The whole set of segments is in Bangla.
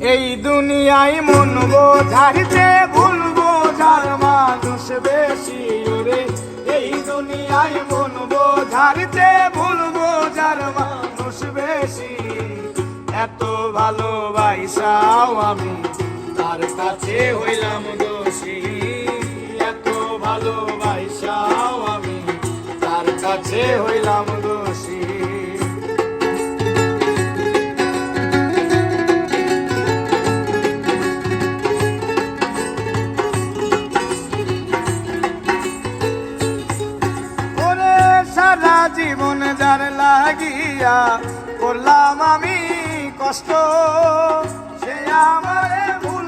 এই দুনিয়ায় মন বোঝার যে ভুল বোঝার মানুষ বেশি ওরে এই দুনিয়ায় মন বোঝার যে ভুল বোঝার মানুষ বেশি। এত ভালোবাসাও আমি তার কাছে হইলাম দোষী। সারা জীবন যার লাগিয়া করলাম আমি কষ্ট সে আমার ভুল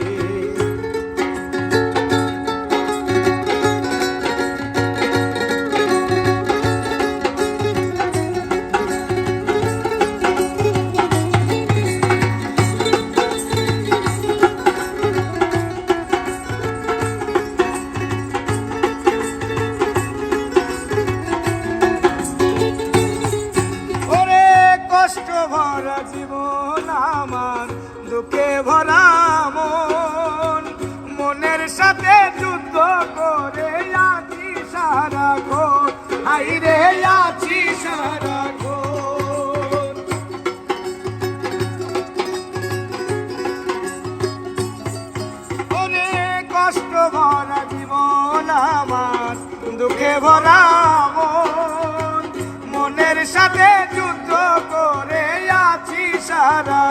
জীবন আমার, দুঃখে ভরা মন। মনের সাথে যুদ্ধ করে আছি সারা ঘোর। হাইরে আছি সারা ওরে কষ্ট ভরা জীবন আমার, দুঃখে ভরা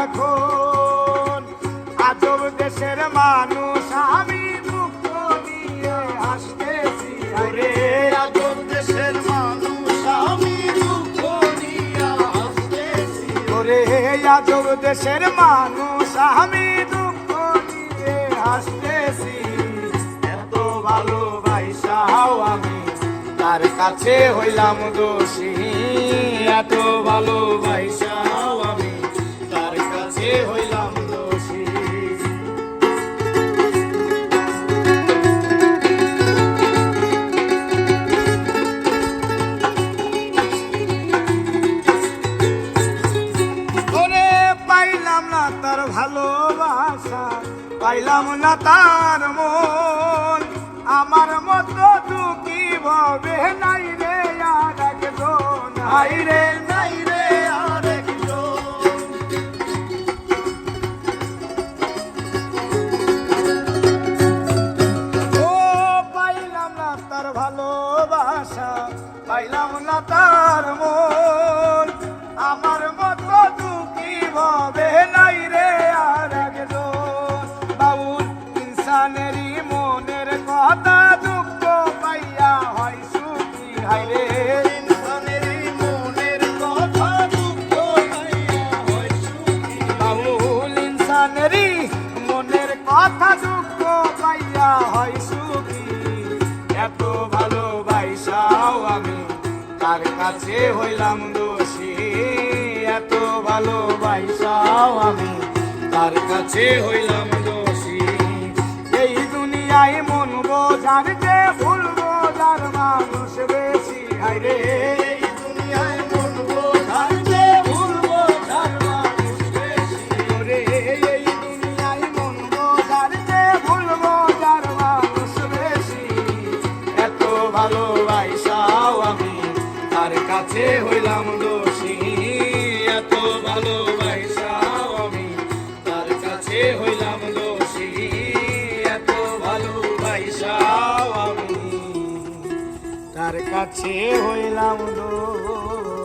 সারাক্ষণ আজব দেশের মানুষ আমি নিয়ে আসতেছি। আজব দেশের মানুষ আমি দুঃখ নিয়ে আসতেছি। ওরে আজব দেশের মানুষ আমি দুঃখ নিয়ে আসতেছি এত ভালোবাসাও আমি তার কাছে হইলাম দোষী। এত ভালোবাসাও আমি তার কাছে হইলাম পাইলাম না তার ভালোবাসা পাইলাম না তার মন আমার ইনসানেরই মনের কথা দুঃখ পাইয়া হয় সুখী। এত ভালোবাসাও আমি তার কাছে হইলাম দোষী? এত ভালোবাসাও আমি তার কাছে হইলাম দোষী? এই দুনিয়ায় মন বোঝার যে ভুল কাছে হইলাম দোষী। এত ভালোবাসা আমি, তার কাছে হইলাম দোষী। এত ভালোবাসা আমি, তার কাছে হইলাম দোষ।